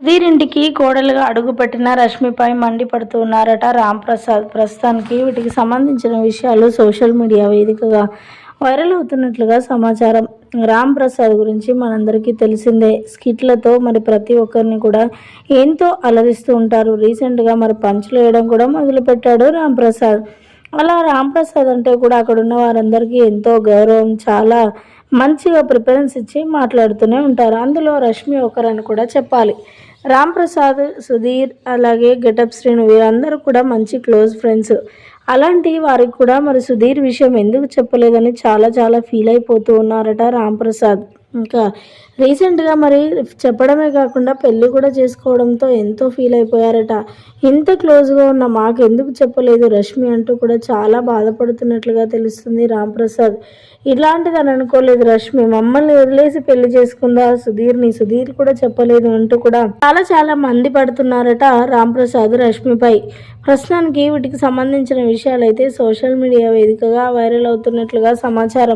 వీరింటికి కోడలుగా అడుగుపెట్టిన రష్మిపై మండిపడుతున్నారట రామ్ ప్రసాద్. ప్రస్తుతానికి వీటికి సంబంధించిన విషయాలు సోషల్ మీడియా వేదికగా వైరల్ అవుతున్నట్లుగా సమాచారం. రామ్ ప్రసాద్ గురించి మనందరికీ తెలిసిందే. స్కిట్లతో మరి ప్రతి ఒక్కరిని కూడా ఎంతో అలరిస్తూ ఉంటారు. రీసెంట్గా మరి పంచులు వేయడం కూడా మొదలుపెట్టాడు రామ్ ప్రసాద్. అలా రామ్ ప్రసాద్ అంటే కూడా అక్కడ ఉన్న వారందరికీ ఎంతో గౌరవం చాలా మంచిగా ప్రిఫరెన్స్ ఇచ్చి మాట్లాడుతూనే ఉంటారు. అందులో రష్మి ఒకరని కూడా చెప్పాలి. రామ్ ప్రసాద్ సుధీర్ అలాగే గెటప్ శ్రీను వీరందరూ కూడా మంచి క్లోజ్ ఫ్రెండ్స్. అలాంటి వారికి కూడా మరి సుధీర్ విషయం ఎందుకు చెప్పలేదని చాలా చాలా ఫీల్ అయిపోతూ ఉన్నారట రామ్ ప్రసాద్. ఇంకా రీసెంట్గా మరి చెప్పడమే కాకుండా పెళ్ళి కూడా చేసుకోవడంతో ఎంతో ఫీల్ అయిపోయారట. ఇంత క్లోజ్గా ఉన్న మాకు ఎందుకు చెప్పలేదు రష్మి అంటూ కూడా చాలా బాధపడుతున్నట్లుగా తెలుస్తుంది రామ్ ప్రసాద్ ఇలాంటిది అని అనుకోలేదు రష్మి. మమ్మల్ని వదిలేసి పెళ్ళి చేసుకుందా సుధీర్ని? సుధీర్ కూడా చెప్పలేదు అంటూ కూడా చాలా చాలా మంది పడుతున్నారట రామ్ ప్రసాద్ రష్మిపై. ప్రస్తుతానికి వీటికి సంబంధించిన విషయాలు అయితే సోషల్ మీడియా వేదికగా వైరల్ అవుతున్నట్లుగా సమాచారం.